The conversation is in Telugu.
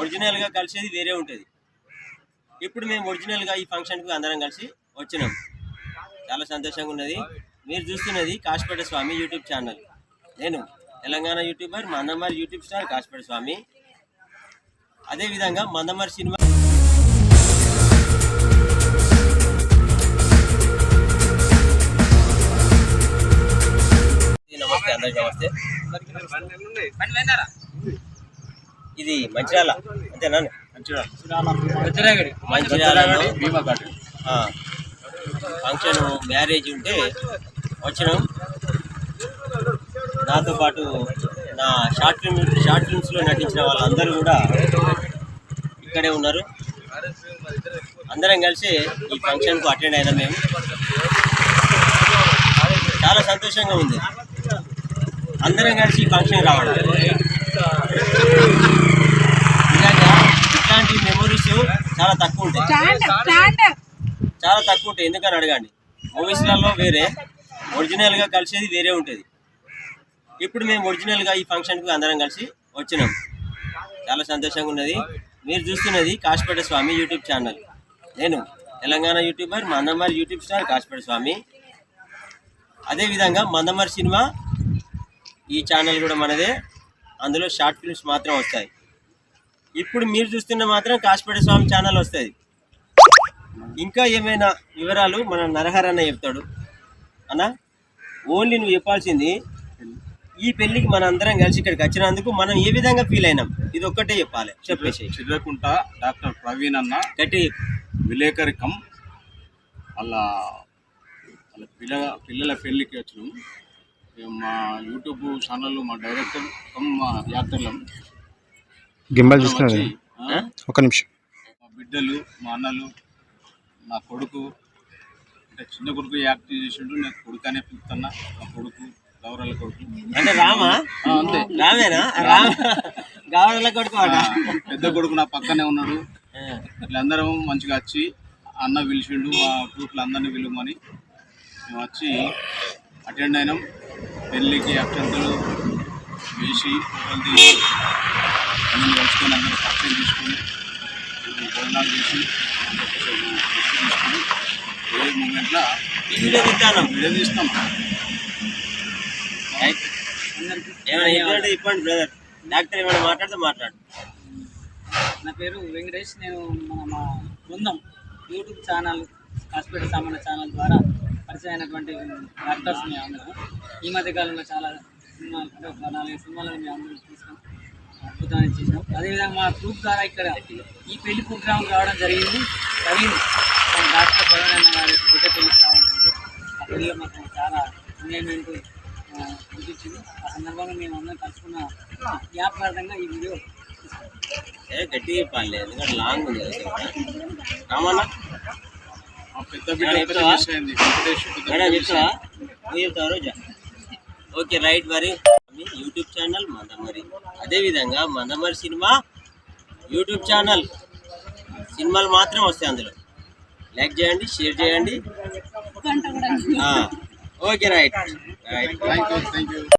ఒరిజినల్గా కలిసేది వేరే ఉంటుంది. ఇప్పుడు మేము ఒరిజినల్గా ఈ ఫంక్షన్కు అందరం కలిసి వచ్చినాం. చాలా సంతోషంగా ఉన్నది. మీరు చూస్తున్నది కాశపేట స్వామి యూట్యూబ్ ఛానల్. నేను Telangana YouTuber Mandamarri YouTube star Kasipeta Swamy. అదేవిధంగా మందమర్ సినిమా నమస్తే అందరికీ నమస్తే. ఇది మంచిర్యాల. అంతేనా? మంచిర్యాలలో ఆ, ఫంక్షన్ మ్యారేజ్ ఉంటే వచ్చినాం. నాతో పాటు నా షార్ట్ ఫిల్మ్ షార్ట్ ఫిల్మ్స్లో నటించిన వాళ్ళందరూ కూడా ఇక్కడే ఉన్నారు. అందరం కలిసి ఈ ఫంక్షన్కు అటెండ్ అయినా మేము. చాలా సంతోషంగా ఉంది. అందరం కలిసి ఈ ఫంక్షన్ రావడం చాలా తక్కువ ఉంటాయి. చాలా తక్కువ ఉంటాయి. ఎందుకని అడగండి? మూవీస్లలో వేరే ఒరిజినల్గా కలిసేది వేరే ఉంటుంది. ఇప్పుడు మేము ఒరిజినల్గా ఈ ఫంక్షన్కు అందరం కలిసి వచ్చినాం. చాలా సంతోషంగా ఉన్నది. మీరు చూస్తున్నది కాశపేట స్వామి యూట్యూబ్ ఛానల్ నేను Telangana YouTuber Mandamarri YouTube star Kasipeta Swamy. అదేవిధంగా మందమర్ సినిమా ఈ ఛానల్ కూడా మనదే. అందులో షార్ట్ ఫిల్మ్స్ మాత్రం వస్తాయి. ఇప్పుడు మీరు చూస్తున్న మాత్రం కాశపేట స్వామి ఛానల్ వస్తుంది. ఇంకా ఏమైనా వివరాలు మన నరహర్ అన్న చెప్తాడు. అన్న ఓన్లీ నువ్వు చెప్పాల్సింది ఈ పెళ్ళికి మన అందరం కలిసి ఇక్కడికి వచ్చినందుకు మనం ఏ విధంగా ఫీల్ అయినాం? ఇది ఒక్కటే చెప్పాలి. చెప్పేసి. చిర్రకుంట డాక్టర్ ప్రవీణ్ అన్న గట్టి విలేకరికం వాళ్ళ వాళ్ళ పిల్ల పిల్లల పెళ్ళికి వచ్చినాం. మా యూట్యూబ్ ఛానల్ మా డైరెక్టర్ కమ్ మా యాక్టర్లం గింబల్ చూస్తున్నది ఒక నిమిషం. మా బిడ్డలు మా అన్నలు నా కొడుకు అంటే చిన్న కొడుకు యాక్ట్ చేసిండు నేను కొడుకు అనే పిలుస్తున్నా మా కొడుకు గౌరవ కొడుకు. అంటే రామా? ఆ, అంతే. రామేనా? రామ. గావడల కొడుకు పెద్ద కొడుకు నా పక్కనే ఉన్నాడు. వీళ్ళందరం మంచిగా వచ్చి అన్న పిలిచిండు మా గ్రూప్లు అందరినీ పిలువమని. మేము వచ్చి అటెండ్ అయినాం. పెళ్ళికి అక్షంతలు వేసి తీసి అందరిని కలుసుకొని అందరూ పరిచయం తీసుకొని భోజనాలు చేసి తీసుకొని ఏ మూమెంట్లో ఏమైనా చెప్పండి బ్రదర్ డాక్టర్ ఏమైనా మాట్లాడితే మాట్లాడు. నా పేరు వెంకటేష్. నేను మన మా బృందం యూట్యూబ్ ఛానల్ హాస్పిటల్ సామాన్య ఛానల్ ద్వారా పరిచయం అయినటువంటి డాక్టర్స్ మేము అందరం ఈ మధ్య కాలంలో చాలా సినిమాలు అంటే ఒక నాలుగైదు సినిమాలను మేము అందరం చూసాం. అద్భుతాన్ని చేసాం. అదేవిధంగా మా గ్రూప్ ద్వారా ఇక్కడ ఈ పెళ్ళి ప్రోగ్రాం రావడం జరిగింది. ప్రవీణ్ మన డాక్టర్ ప్రవీణ్ గారి బిడ్డ పెళ్ళికి రావడం జరిగింది ఆ పెళ్ళిలో మాకు చాలా ఎంజాయ్మెంట్ అనిపించింది. ఆ సందర్భంగా మేము అందరం కలుసుకున్న జ్ఞాపకార్థంగా ఈ వీడియో ఏ గట్టిగా చెప్పాలి. ఎందుకంటే లాంగ్ ఉంది రామన్నా? పెద్ద బిడ్డ చెప్తావా? చెప్తావా? రోజా? ఓకే రైట్ మరి. మీ యూట్యూబ్ ఛానల్ మందమరి. అదేవిధంగా మందమరి సినిమా యూట్యూబ్ ఛానల్ సినిమాలు మాత్రం వస్తాయి అందులో. లైక్ చేయండి షేర్ చేయండి. Okay right. Right. Thank you